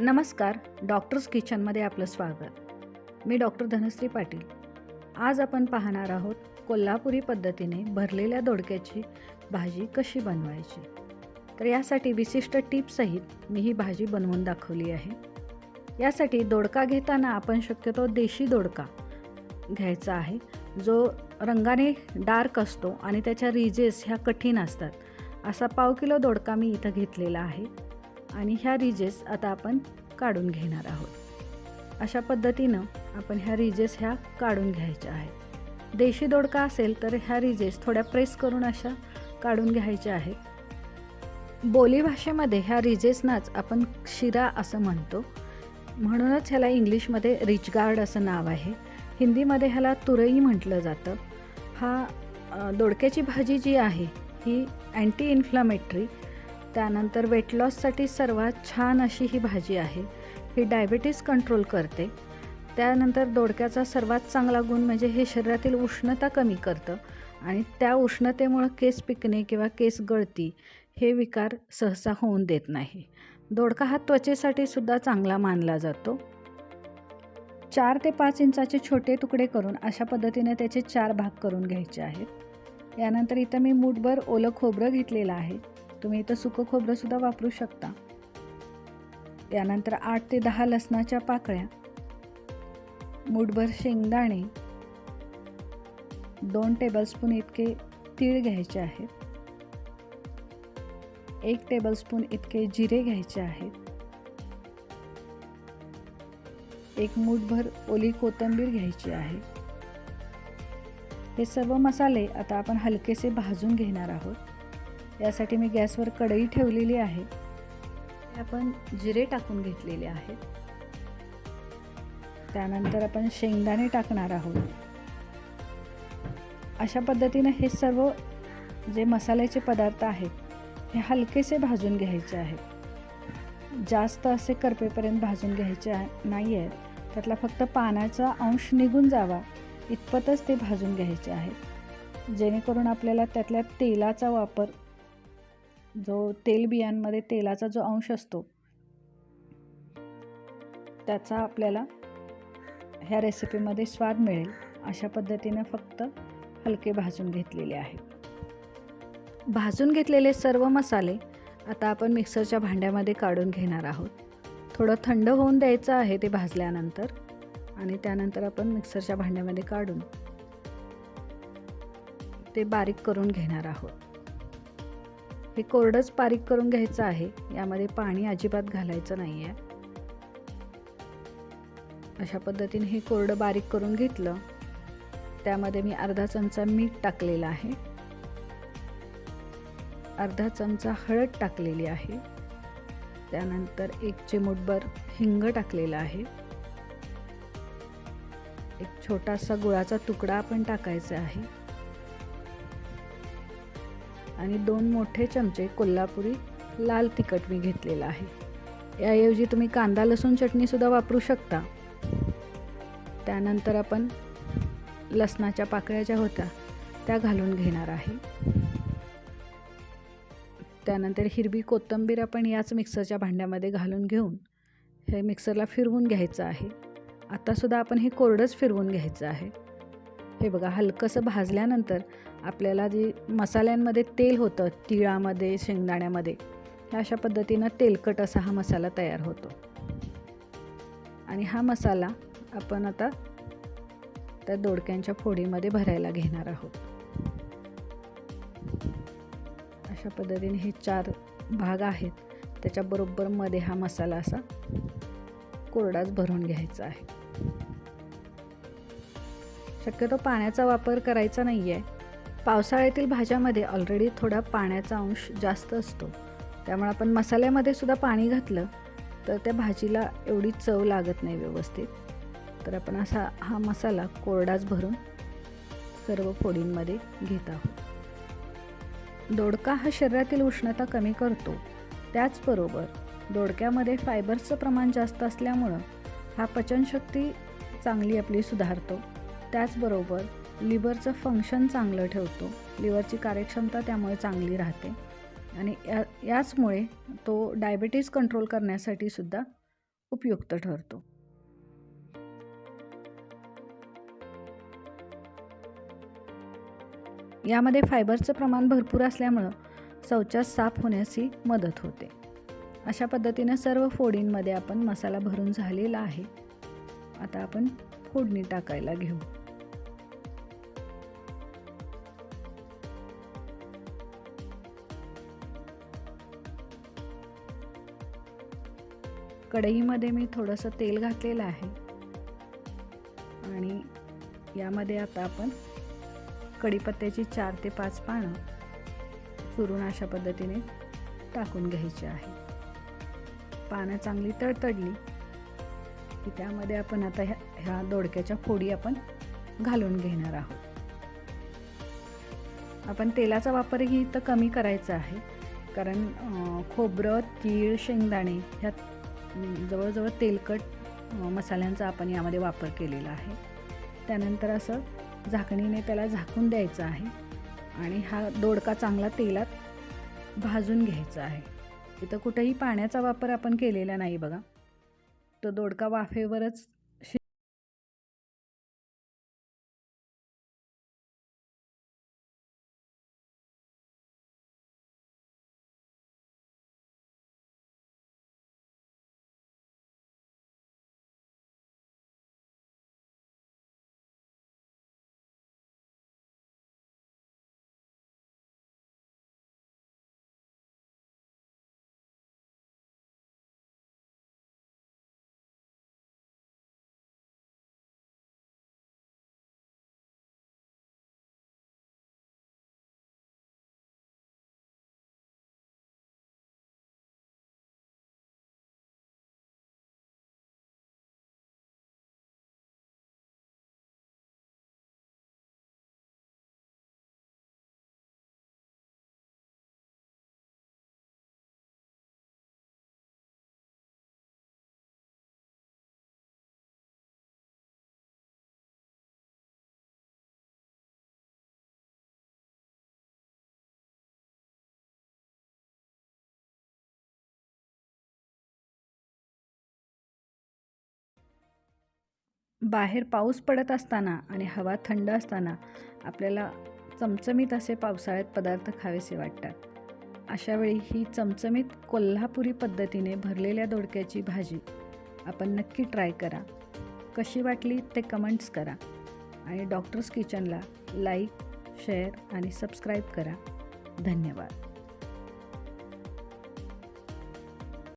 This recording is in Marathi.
नमस्कार डॉक्टर्स किचनमध्ये आपलं स्वागत. मी डॉक्टर धनश्री पाटील. आज आपण पाहणार आहोत कोल्हापुरी पद्धतीने भरलेल्या दोडक्याची भाजी कशी बनवायची? तर यासाठी विशिष्ट टिप्ससहित मी ही भाजी बनवून दाखवली आहे. यासाठी दोडका घेताना आपण शक्यतो देशी दोडका घ्यायचा आहे जो रंगाने डार्क असतो आणि त्याच्या रिजेस ह्या कठीण असतात. असा पाव किलो दोडका मी इथं घेतलेला आहे. आणि ह्या रिजेस आता आपण काढून घेणार आहोत. अशा पद्धतीनं आपण ह्या रिजेस ह्या काढून घ्यायच्या आहेत. देशी दोडका असेल तर ह्या रिजेस थोड्या प्रेस करून अशा काढून घ्यायच्या आहेत. बोलीभाषेमध्ये ह्या रिजेसनाच आपण शिरा असं म्हणतो. म्हणूनच ह्याला इंग्लिशमध्ये रिचगार्ड असं नाव आहे. हिंदीमध्ये ह्याला तुरई म्हटलं जातं. हा दोडक्याची भाजी जी आहे ही अँटी इन्फ्लामेटरी त्यानंतर वेट लॉससाठी सर्वात छान अशी ही भाजी आहे. ही डायबिटीस कंट्रोल करते. त्यानंतर दोडक्याचा सर्वात चांगला गुण म्हणजे हे शरीरातील उष्णता कमी करतं आणि त्या उष्णतेमुळं केस पिकणे किंवा केस गळती हे विकार सहसा होऊन देत नाही. दोडका हा त्वचेसाठी सुद्धा चांगला मानला जातो. चार ते पाच इंचाचे छोटे तुकडे करून अशा पद्धतीने त्याचे चार भाग करून घ्यायचे आहेत. यानंतर इथं मी मूठभर ओलं खोबरं घेतलेलं आहे. तुम्ही इथं सुकं खोबरंसुद्धा वापरू शकता. त्यानंतर आठ ते दहा लसणाच्या पाकळ्या मूठभर शेंगदाणे दोन टेबलस्पून इतके तीळ घ्यायचे आहेत. एक टेबलस्पून इतके जिरे घ्यायचे आहेत. एक मूठभर ओली कोथिंबीर घ्यायची आहे. हे सर्व मसाले आता आपण हलकेसे भाजून घेणार आहोत. यासाठी मी गॅसवर कढई ठेवलेली आहे. आपण जिरे टाकून घेतलेले आहेत. त्यानंतर आपण शेंगदाणे टाकणार आहोत. अशा पद्धतीने हे सर्व जे मसाल्याचे पदार्थ आहेत हे हलकेसे भाजून घ्यायचे आहेत. जास्त असे करपेपर्यंत भाजून घ्यायचे नाही आहेत त्यातला फक्त पाण्याचा अंश निघून जावा. इतपतच ते भाजून घ्यायचे आहेत. जेणेकरून आपल्याला त्यातल्या तेलाचा वापर जो तेलबियांमध्ये तेलाचा जो अंश असतो त्याचा आपल्याला ह्या रेसिपीमध्ये स्वाद मिळेल. अशा पद्धतीने फक्त हलके भाजून घेतलेले आहे. भाजून घेतलेले सर्व मसाले आता आपण मिक्सरच्या भांड्यामध्ये काढून घेणार आहोत. थोडं थंड होऊन द्यायचं आहे ते भाजल्यानंतर आणि त्यानंतर आपण मिक्सरच्या भांड्यामध्ये काढून ते बारीक करून घेणार आहोत. हे कोरडंच बारीक करून घ्यायचं आहे. यामध्ये पाणी अजिबात घालायचं नाही आहे अशा पद्धतीने हे कोरडं बारीक करून घेतलं. त्यामध्ये मी अर्धा चमचा मीठ टाकलेलं आहे. अर्धा चमचा हळद टाकलेली आहे. त्यानंतर एक चिमूटभर हिंग टाकलेलं आहे. एक छोटासा गुळाचा तुकडा आपण टाकायचा आहे. आणि दोन मोठे चमचे कोल्हापुरी लाल तिखट मी घेतलेलं आहे. याऐवजी तुम्ही कांदा लसूण चटणीसुद्धा वापरू शकता. त्यानंतर आपण लसणाच्या पाकळ्या ज्या होत्या त्या घालून घेणार आहे. त्यानंतर हिरवी कोथिंबीर आपण याच मिक्सरच्या भांड्यामध्ये घालून घेऊन हे मिक्सरला फिरवून घ्यायचं आहे. आत्तासुद्धा आपण हे कोरडंच फिरवून घ्यायचं आहे. हे बघा हलकंसं भाजल्यानंतर आपल्याला जे मसाल्यांमध्ये तेल होतं तिळामध्ये शेंगदाण्यामध्ये ह्या अशा पद्धतीनं तेलकट असा हा मसाला तयार होतो. आणि हा मसाला आपण आता त्या दोडक्यांच्या फोडीमध्ये भरायला घेणार आहोत. अशा पद्धतीने हे चार भाग आहेत. त्याच्याबरोबरमध्ये हा मसाला असा कोरडाच भरून घ्यायचा आहे. शक्यतो पाण्याचा वापर करायचा नाही आहे पावसाळ्यातील भाज्यामध्ये ऑलरेडी थोडा पाण्याचा अंश जास्त असतो. त्यामुळे आपण मसाल्यामध्ये सुद्धा पाणी घातलं तर त्या भाजीला एवढी चव लागत नाही व्यवस्थित. तर आपण असा हा मसाला कोरडाच भरून सर्व फोडींमध्ये घेत आहोत. दोडका हा शरीरातील उष्णता कमी करतो. त्याचबरोबर दोडक्यामध्ये फायबर्सचं प्रमाण जास्त असल्यामुळं हा पचनशक्ती चांगली आपली सुधारतो. त्याचबरोबर लिव्हरचं फंक्शन चांगलं ठेवतो. लिव्हरची कार्यक्षमता त्यामुळे चांगली राहते. आणि या याचमुळे तो डायबेटीज कंट्रोल करण्यासाठी सुद्धा उपयुक्त ठरतो. यामध्ये फायबरचं प्रमाण भरपूर असल्यामुळं शौचास साफ होण्याची मदत होते. अशा पद्धतीनं सर्व फोडींमध्ये आपण मसाला भरून झालेला आहे. आता आपण फोडणी टाकायला घेऊ. कढईमध्ये मी थोडंसं तेल घातलेलं आहे. आणि यामध्ये आता आपण कढीपत्त्याची चार ते पाच पानं चुरून अशा पद्धतीने टाकून घ्यायची आहे. पानं चांगली तडतडली की त्यामध्ये आपण आता ह्या ह्या दोडक्याच्या फोडी आपण घालून घेणार आहोत. आपण तेलाचा वापरही इथं कमी करायचा आहे. कारण खोबरं तीळ शेंगदाणे ह्यात जवळजवळ तेलकट मसाल्यांचा आपण यामध्ये वापर केलेला आहे. त्यानंतर असं झाकणीने त्याला झाकून द्यायचं आहे आणि हा दोडका चांगला तेलात भाजून घ्यायचा आहे. इथं कुठेही पाण्याचा वापर आपण केलेला नाही बघा. तो दोडका वाफेवरच बाहेर पाऊस पडत असताना आणि हवा थंड असताना आपल्याला चमचमीत असे पावसाळ्यात पदार्थ खावेसे वाटतात. अशावेळी ही चमचमीत कोल्हापुरी पद्धतीने भरलेल्या दोडक्याची भाजी आपण नक्की ट्राय करा. कशी वाटली ते कमेंट्स करा आणि डॉक्टर्स किचनला लाईक शेअर आणि सबस्क्राईब करा. धन्यवाद.